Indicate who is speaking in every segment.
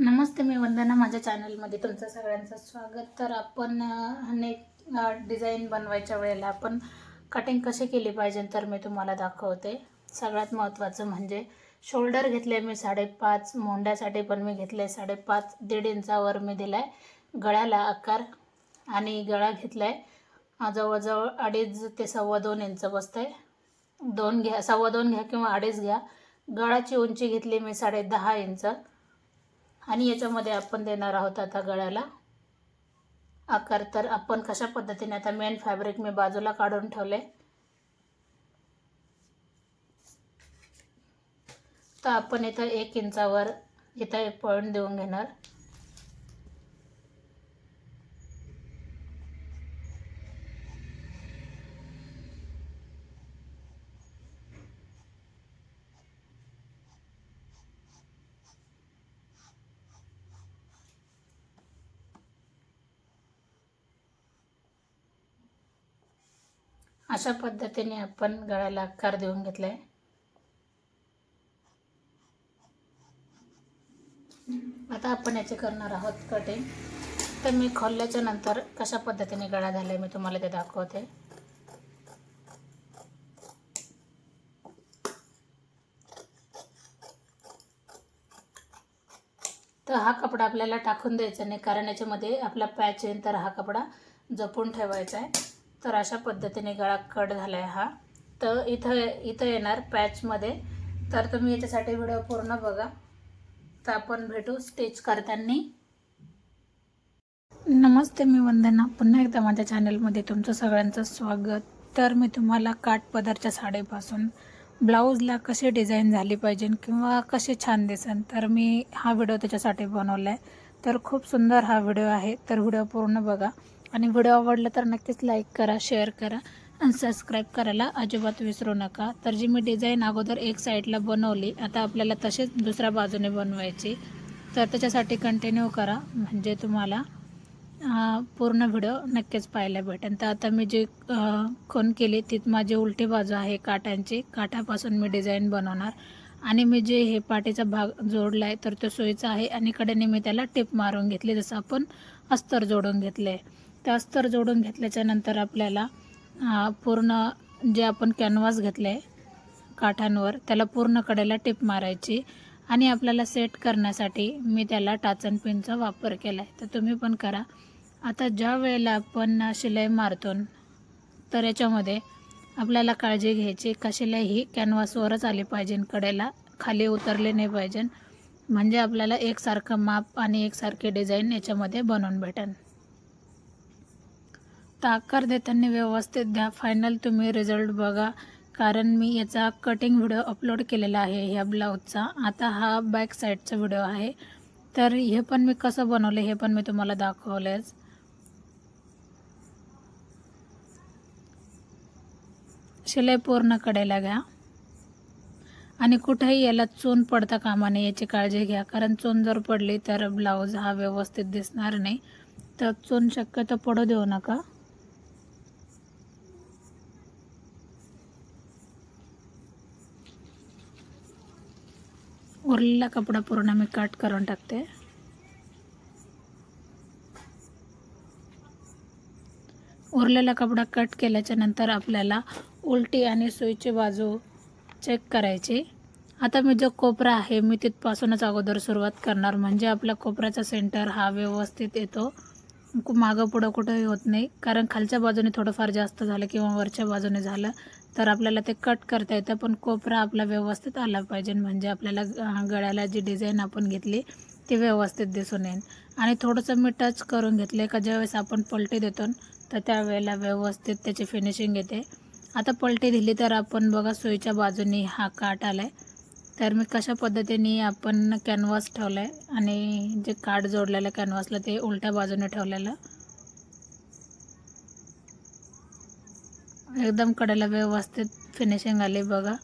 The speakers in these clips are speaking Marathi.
Speaker 1: नमस्ते मी वंदना माझ्या चॅनलमध्ये तुमचं सगळ्यांचं स्वागत. तर आपण अनेक नेक डिझाईन बनवायच्या वेळेला आपण कटिंग कशी केली पाहिजे तर मी तुम्हाला दाखवते. सगळ्यात महत्त्वाचं म्हणजे शोल्डर घेतले मी साडेपाच मोंड्यासाठी पण मी घेतले साडेपाच दीड इंचावर मी दिला आहे गळ्याला आकार आणि गळा घेतला आहे जवळजवळ अडीच ते सव्वा दोन इंच बसतं आहे दोन घ्या सव्वा दोन घ्या किंवा अडीच घ्या. गळाची उंची घेतली मी साडे दहा इंच. आणि याच्यामध्ये आपण देणार आहोत आता गळ्याला. आकार तर आपण कशा पद्धतीने आता मेन फॅब्रिक मी बाजूला काढून ठेवले. तर आपण इथं एक इंचावर इथं एक पॉईंट देऊन घेणार. अशा पद्धतीने आपण गळ्याला आकार देऊन घेतला आहे आता आपण याचे करणार आहोत कटिंग तर मी खोलल्याच्या नंतर कशा पद्धतीने गळा झालाय मी तुम्हाला ते दाखवते. तर हा कपडा आपल्याला टाकून द्यायचा नाही कारण याच्यामध्ये आपला पॅच येईल तर हा कपडा जपून ठेवायचा आहे. तर अशा पद्धतीने गळा कट झाला आहे हा. तर इथं इथं येणार पॅचमध्ये तर तुम्ही याच्यासाठी व्हिडिओ पूर्ण बघा. तर आपण भेटू स्टिच करताना. नमस्ते मी वंदना. पुन्हा एकदा माझ्या चॅनलमध्ये तुमचं सगळ्यांचं स्वागत. तर मी तुम्हाला काठ पदरच्या साडीपासून ब्लाऊजला कसे डिझाईन झाली पाहिजे किंवा कसे छान दिसन तर मी हा व्हिडिओ त्याच्यासाठी बनवला आहे तर खूप सुंदर हा व्हिडिओ आहे. तर व्हिडिओ पूर्ण बघा. आणि व्हिडिओ आवडला तर नक्कीच लाईक करा शेअर करा आणि सबस्क्राईब करायला अजिबात विसरू नका. तर जी मी डिझाईन अगोदर एक साईडला बनवली आता आपल्याला तसेच दुसऱ्या बाजूने बनवायची. तर त्याच्यासाठी कंटिन्यू करा म्हणजे तुम्हाला पूर्ण व्हिडिओ नक्कीच पाहायला भेटेल. तर आता मी जी खून केली तीच माझी उलटी बाजू आहे काटांची काठापासून मी डिझाईन बनवणार. आणि मी जे हे पाटीचा भाग जोडला आहे तर तो सोयीचा आहे. आणि कडेने मी त्याला टिप मारून घेतली जसं आपण अस्तर जोडून घेतले त्या स्तर जोडून घेतल्याच्या नंतर आपल्याला पूर्ण जे आपण कॅनव्हास घेतले काठांवर त्याला पूर्ण कडेला टिप मारायची आणि आपल्याला सेट करण्यासाठी मी त्याला टाचन पिनचा वापर केला आहे तर तुम्ही पण करा. आता ज्या वेळेला आपण शिलाई मारतो तर याच्यामध्ये आपल्याला काळजी घ्यायची का शिलाई ही कॅनव्हासवरच आली पाहिजे कडेला खाली उतरले नाही पाहिजे. म्हणजे आपल्याला एकसारखं माप आणि एकसारखे डिझाईन याच्यामध्ये बनवून भेटेल. तर आकार देताना व्यवस्थित द्या फायनल तुम्ही रिझल्ट बघा. कारण मी याचा कटिंग व्हिडिओ अपलोड केलेला आहे ह्या ब्लाऊजचा आता हा बॅक साईडचा व्हिडिओ आहे. तर हे पण मी कसं बनवलं हे पण मी तुम्हाला दाखवलंच. शिलाई पूर्ण कडेला घ्या. आणि कुठेही याला चून पडता कामा नये याची काळजी घ्या. कारण चून जर पडली तर ब्लाऊज हा व्यवस्थित दिसणार नाही. तर चून शक्यतो पडू देऊ नका. उरलेला कपडा पूर्ण मी कट करून टाकते. उरलेला कपडा कट केल्याच्यानंतर आपल्याला उलटी आणि सुईची बाजू चेक करायची. आता मी जो कोपरा आहे मी तिथपासूनच अगोदर सुरुवात करणार. म्हणजे आपला कोपऱ्याचा सेंटर हा व्यवस्थित येतो. मागं पुढं कुठंही होत नाही. कारण खालच्या बाजूने थोडंफार जास्त झालं किंवा वरच्या बाजूने झालं तर आपल्याला ते कट करता येतं पण कोपरा आपला व्यवस्थित आला पाहिजे. म्हणजे आपल्याला गळ्याला जी डिझाईन आपण घेतली ती व्यवस्थित दिसून येईल. आणि थोडंसं मी टच करून घेतले का ज्यावेळेस आपण पलटी देतो तर त्यावेळेला व्यवस्थित त्याची फिनिशिंग येते. आता पलटी दिली तर आपण बघा सोयीच्या बाजूनी हा काट आला आहे तर मी कशा पद्धतीने आपण कॅनव्हास ठेवला आहे आणि जे काठ जोडलेलं कॅनव्हासला ते उलट्या बाजूने ठेवलेलं एकदम कडेला व्यवस्थित फिनिशिंग आली बघा.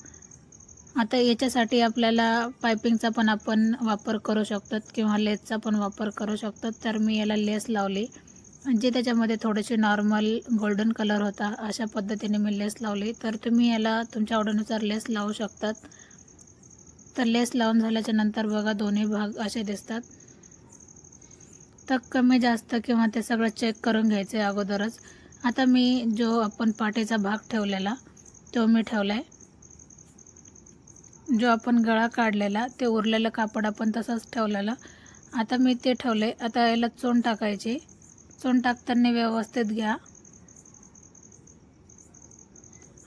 Speaker 1: आता याच्यासाठी आपल्याला पायपिंगचा पण आपण वापर करू शकतो किंवा लेसचा पण वापर करू शकतो. तर मी याला लेस लावली. जे त्याच्यामध्ये थोडेसे नॉर्मल गोल्डन कलर होता अशा पद्धतीने मी लेस लावली. तर तुम्ही याला तुमच्या आवडीनुसार लेस लावू शकतात. तर लेस लावून झाल्याच्यानंतर बघा दोन्ही भाग असे दिसतात. तर कमी जास्त किंवा ते सगळं चेक करून घ्यायचं आहे अगोदरच. आता मी जो आपण पाठीचा भाग ठेवलेला तो मी ठेवला आहे जो आपण गळा काढलेला ते उरलेलं कापड आपण तसंच ठेवलेलं. आता मी ते ठेवले आता याला चोन टाकायची. चोन टाकताना व्यवस्थित घ्या.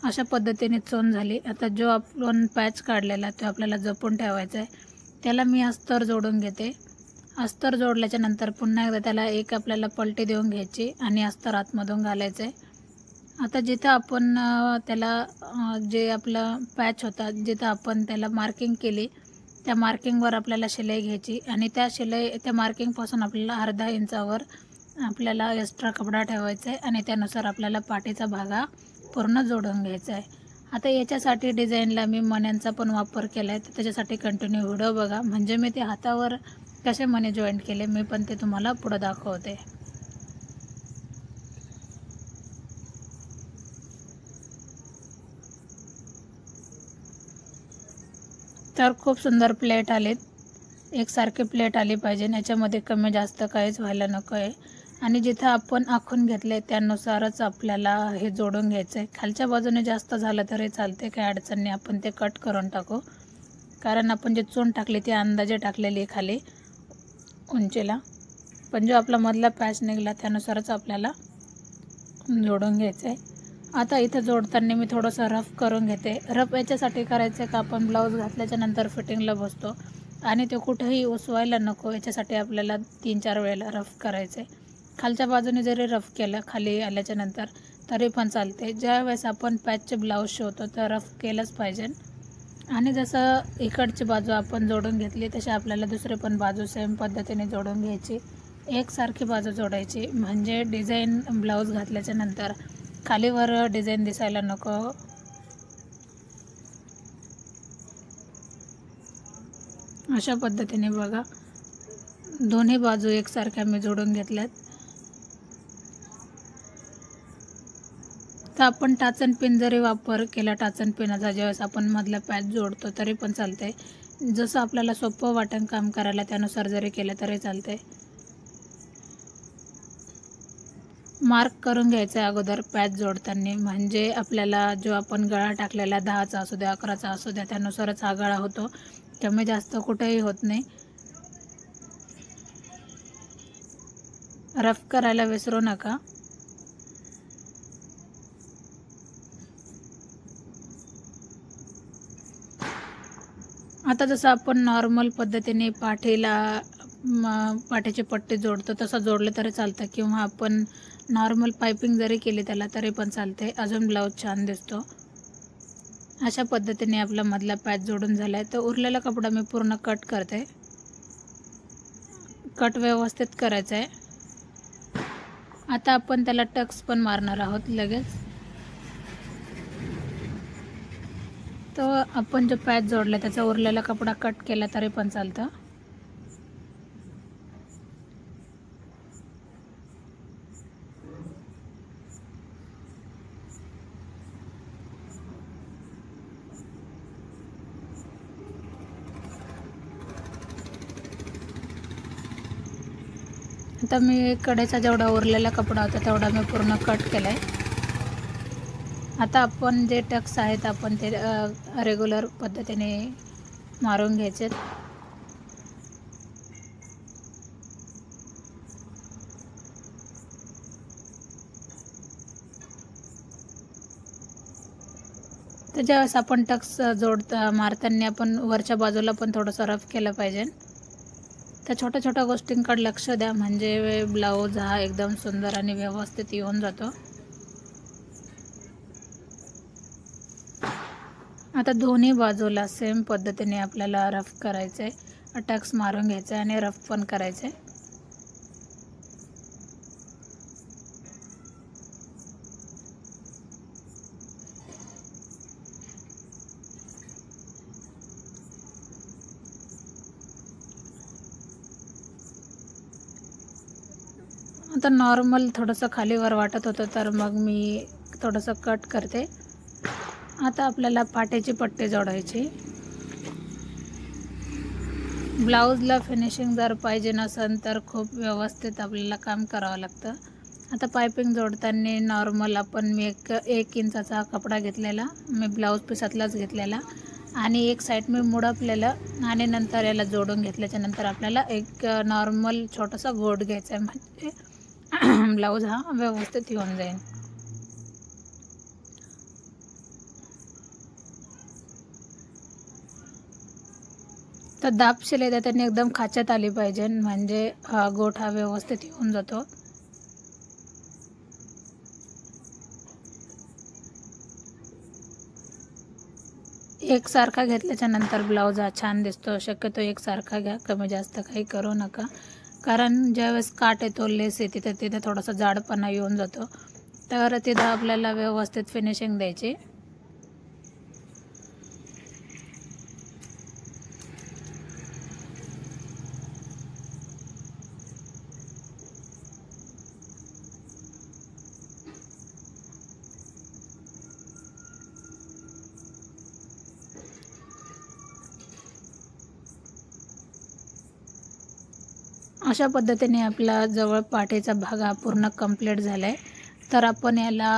Speaker 1: अशा पद्धतीने चोन झाली. आता जो आपण पॅच काढलेला तो आपल्याला जपून ठेवायचा आहे त्याला मी अस्तर जोडून घेते. अस्तर जोडल्याच्या नंतर पुन्हा एकदा त्याला एक आपल्याला पलटी देऊन घ्यायची आणि अस्तर आतमधून घालायचं. आहे आता जिथं आपण त्याला जे आपलं पॅच होता जिथं आपण त्याला मार्किंग केली त्या मार्किंगवर आपल्याला शिलाई घ्यायची आणि त्या शिलाई त्या मार्किंगपासून आपल्याला अर्धा इंचावर आपल्याला एक्स्ट्रा कपडा ठेवायचा आहे आणि त्यानुसार आपल्याला पाठीचा भागा पूर्ण जोडून घ्यायचा आहे. आता याच्यासाठी डिझाईनला मी मण्यांचा पण वापर केला आहे तर त्याच्यासाठी कंटिन्यू व्हिडिओ बघा. म्हणजे मी ते हातावर कसे मणे जॉईंट केले मी पण ते तुम्हाला पुढं दाखवते. तर खूप सुंदर प्लेट आलेत. एकसारखे प्लेट आली पाहिजे याच्यामध्ये कमी जास्त काहीच व्हायला नको आहे आणि जिथं आपण आखून घेतले त्यानुसारच आपल्याला हे जोडून घ्यायचं आहे खालच्या बाजूने जास्त झालं तरी चालते काही अडचण नाही. आपण ते कट करून टाकू. कारण आपण जे चून टाकली ती अंदाजे टाकलेली आहे खाली. उंचीला पण जो आपला मधला पॅच निघाला त्यानुसारच आपल्याला जोडून घ्यायचं आहे आता इथं जोडताना मी थोडंसं रफ करून घेते. रफ याच्यासाठी करायचं आहे का? आपण ब्लाऊज घातल्याच्या नंतर फिटिंगला बसतो. आणि ते कुठंही उसवायला नको. याच्यासाठी आपल्याला तीन चार वेळेला रफ करायचं आहे खालच्या बाजूने जरी रफ केलं खाली आल्याच्यानंतर तरी पण चालते. ज्यावेळेस आपण पॅचचे ब्लाऊज शिवतो तर रफ केलंच पाहिजे. आणि जसं इकडची बाजू आपण जोडून घेतली तशी आपल्याला दुसरी पण बाजू सेम पद्धतीने जोडून घ्यायची. एकसारखी बाजू जोडायची. म्हणजे डिझाईन ब्लाऊज घातल्याच्या नंतर खालीवर डिझाईन दिसायला नको. अशा पद्धतीने बघा. दोन्ही बाजू एकसारख्या मी जोडून घेतल्यात. तर आपण टाचन पेन जरी वापर केला टाचन पिनाचा ज्यावेळेस आपण मधला पॅच जोडतो तरी पण चालते जसं आपल्याला सोपं वाटण काम करायला त्यानुसार जरी केलं तरी चालते मार्क करून घ्यायचं आहे अगोदर पॅच जोडताना. म्हणजे आपल्याला जो आपण गळा टाकलेला दहाचा असू द्या अकराचा असू द्या त्यानुसारच हा गळा होतो. कमी जास्त कुठेही होत नाही. रफ करायला विसरू नका. आता जसं आपण नॉर्मल पद्धतीने पाठीला पाठीचे पट्टे जोडतो तसं जोडलं तरी चालतं. किंवा आपण नॉर्मल पायपिंग जरी केली त्याला तरी पण चालते अजून ब्लाऊज छान दिसतो. अशा पद्धतीने आपला मधला पॅच जोडून झाला आहे तर उरलेला कपडा मी पूर्ण कट करते. कट व्यवस्थित करायचं आहे आता आपण त्याला टक्स पण मारणार आहोत लगेच. तो आपण जो पॅच जोडला त्याचा उरलेला कपडा कट केला तरी पण चालतं. आता मी कडेचा जेवढा उरलेला कपडा होता तेवढा मी पूर्ण कट केला आहे आता आपण जे टक्स आहेत आपण ते रेग्युलर पद्धतीने मारून घ्यायचे. तर ज्यावेळेस आपण टक्स जोडता मारताना आपण वरच्या बाजूला पण थोडंसं रफ केलं पाहिजे. त्या छोट्या छोट्या गोष्टींकडे लक्ष द्या. म्हणजे ब्लाऊज हा एकदम सुंदर आणि व्यवस्थित येऊन जातो. आता दोन्ही बाजूला सेम पद्धतीने आपल्याला रफ करायचं आहे मारून घ्यायचं आहे आणि रफ पण करायचं आहे आता नॉर्मल थोडंसं खालीवर वाटत होतं तर मग मी थोडंसं कट करते. आता आपल्याला पाट्याचे पट्टी जोडायची. ब्लाऊजला फिनिशिंग जर पाहिजे नसेल तर खूप व्यवस्थित आपल्याला काम करावं लागतं. आता पायपिंग जोडताना नॉर्मल आपण मी एक एक इंचाचा कपडा घेतलेला मी ब्लाऊज पिसातलाच घेतलेला आणि एक साईड मी मुडपलेलं आणि नंतर याला जोडून घेतल्याच्या नंतर आपल्याला एक नॉर्मल छोटासा गोट घ्यायचा आहे. म्हणजे ब्लाऊज हा व्यवस्थित येऊन जाईल. तर दाब शिलाई देताना एकदम खाच्यात आली पाहिजे. म्हणजे हा गोठ हा व्यवस्थित येऊन जातो. एकसारखा घेतल्याच्या नंतर ब्लाऊज हा छान दिसतो. शक्यतो एकसारखा घ्या. कमी जास्त काही करू नका. कारण ज्यावेळेस काट येतो लेस येते तर तिथे थोडासा जाडपणा येऊन जातो. तर तिथं आपल्याला व्यवस्थित फिनिशिंग द्यायची. अशा पद्धतीने आपला जवळ पाठीचा भाग हा पूर्ण कंप्लीट झाला आहे तर आपण याला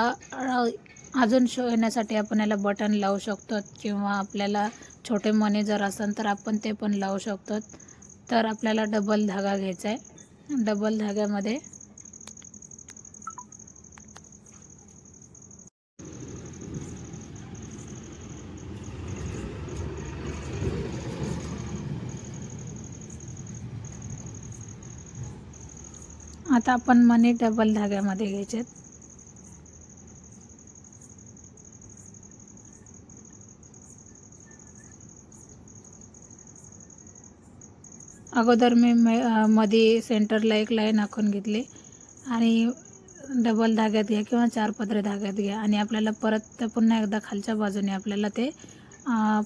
Speaker 1: अजून शो येण्यासाठी आपण याला बटन लावू शकतो किंवा आपल्याला छोटे मणी जर असेल तर आपण ते पण लावू शकतो तर आपल्याला डबल धागा घ्यायचा आहे डबल धाग्यामध्ये आता आपण मनी डबल धाग्यामध्ये घ्यायचे अगोदर मी मे मध्ये सेंटरला एक लाईन आखून घेतली आणि डबल धाग्यात घ्या किंवा चार पदरे धाग्यात घ्या आणि आपल्याला परत पुन्हा एकदा खालच्या बाजूने आपल्याला ते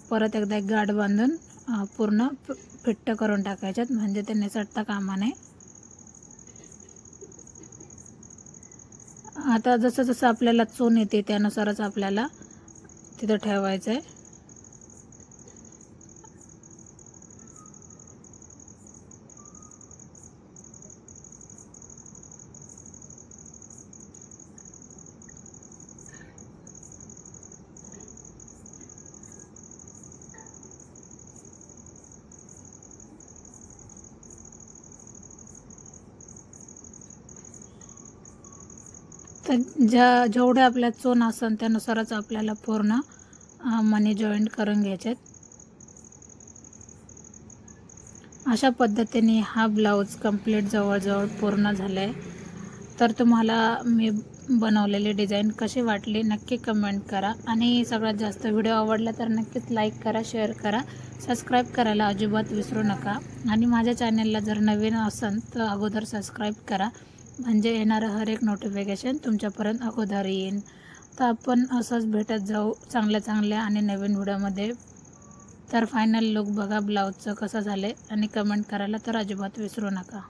Speaker 1: परत एकदा एक गाठ बांधून पूर्ण फिट्ट करून टाकायच्यात. म्हणजे ते निसटता कामा नये. आता जसं जसं आपल्याला चून येते त्यानुसारच आपल्याला तिथं ठेवायचं आहे तर ज्या जेवढे आपल्या चोन असन त्यानुसारच आपल्याला पूर्ण मनी जॉईंट करून घ्यायचे अशा पद्धतीने हा ब्लाऊज कंप्लीट जवळजवळ पूर्ण झाला आहे तर तुम्हाला मी बनवलेली डिझाईन कशी वाटली नक्की कमेंट करा. आणि सगळ्यात जास्त व्हिडिओ आवडला तर नक्कीच लाईक करा शेअर करा. सबस्क्राईब करायला अजिबात विसरू नका. आणि माझ्या चॅनलला जर नवीन असेल तर अगोदर सबस्क्राईब करा. म्हणजे येणारं हर एक नोटिफिकेशन तुमच्यापर्यंत अगोदर येईन. तर आपण असंच भेटत जाऊ चांगल्या चांगल्या आणि नवीन व्हिडिओमध्ये. तर फायनल लुक बघा ब्लाऊजचं कसं झालं आणि कमेंट करायला तर अजिबात विसरू नका.